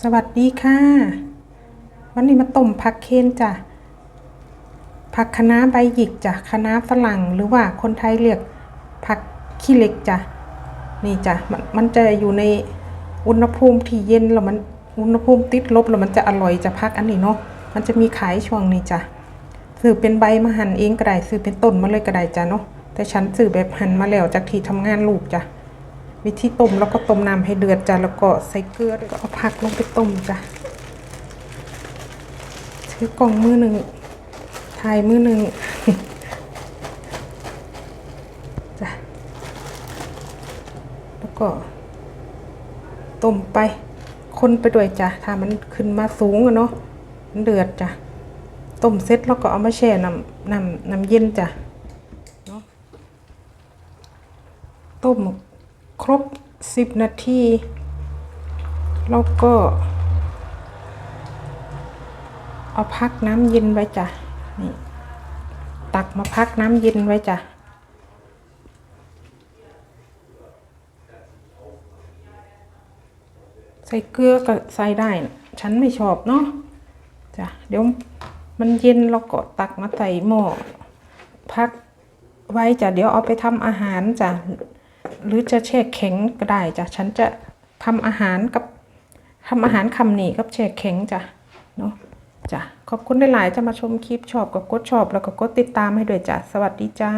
สวัสดีค่ะ วันนี้มาต้มผักเคนจ้ะผักคะน้าใบหยิกจ้ะคะน้าฝรั่งหรือว่าคนไทยเรียกผักขี้เหล็กจ้ะนี่จ้ะมันมันจะอยู่ในอุณหภูมิที่เย็นแล้วมันอุณหภูมิติดลบแล้วมันจะอร่อยจะผักอันนี้เนาะมันจะมีขายช่วงนี้จ้ะซื้อเป็นใบมาหั่นเองก็ได้ซื้อเป็นต้นมาเลยก็ได้จ้ะเนาะแต่ฉันซื้อแบบหั่นมาแล้วจากที่ทำงานลูกจ้ะ วิธีต้มแล้วก็ต้มน้ำให้เดือดจ้ะแล้วก็ใส่เกลือด้วก็เอาผักลงไปต้มจ้ะถือกล่องมือหนึ่งถ่ายมือหนึ่งจ้ะแล้วก็ต้มไปคนไปด้วยจ้ะถ้ามันขึ้นมาสูงอะเนาะมันเดือดจ้ะต้มเสร็จแล้วก็เอามาแช่น้ำน้ำน้ำเย็นจ้ะเนาะต้ม ครบ 10 นาที แล้วก็ เอาพักน้ำเย็นไว้จ้ะนี่ตักมาพักน้ำเย็นไว้จ้ะใส่เกลือก็ใส่ได้ ฉันไม่ชอบเนาะจ้ะเดี๋ยวมันเย็นแล้วก็ตักมาใส่หม้อพักไว้จ้ะเดี๋ยวเอาไปทำอาหารจ้ะ หรือจะแช่แข็งก็ได้จ้ะฉันจะทำอาหารกับทำอาหารคำนี้กับแช่แข็งจ้ะเนาะจ้ะขอบคุณหลายๆจะมาชมคลิปชอบกับกดชอบแล้วก็กดติดตามให้ด้วยจ้ะสวัสดีจ้า